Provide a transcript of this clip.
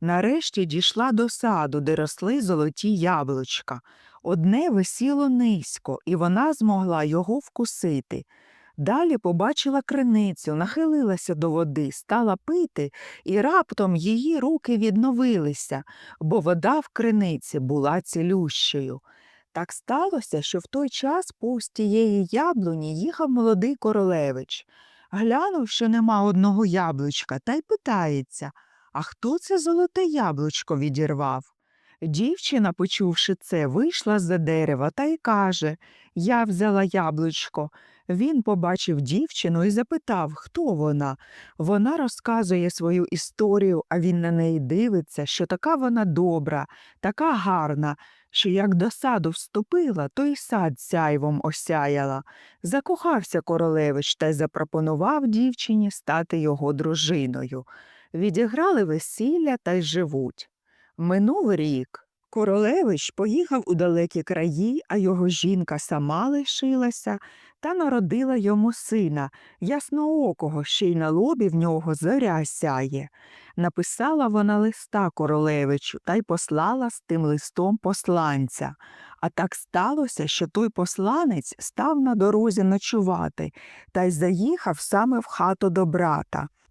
Нарешті дійшла до саду, де росли золоті яблучка. Одне висіло низько, і вона змогла його вкусити. Далі побачила криницю, нахилилася до води, стала пити, і раптом її руки відновилися, бо вода в криниці була цілющою. Так сталося, що в той час повз тієї яблуні їхав молодий королевич. Глянув, що нема одного яблучка, та й питається, а хто це золоте яблучко відірвав? Дівчина, почувши це, вийшла з-за дерева та й каже Я взяла яблучко. Він побачив дівчину і запитав, хто вона. Вона розказує свою історію, а він на неї дивиться, що така вона добра, така гарна, що як до саду вступила, то й сад сяйвом осяяла. Закохався королевич та й запропонував дівчині стати його дружиною. Відіграли весілля та й живуть. Минув рік. Королевич поїхав у далекі краї, а його жінка сама лишилася та народила йому сина, ясноокого, ще й на лобі в нього зоря сяє. Написала вона листа королевичу та й послала з тим листом посланця. А так сталося, що той посланець став на дорозі ночувати та й заїхав саме в хату до брата.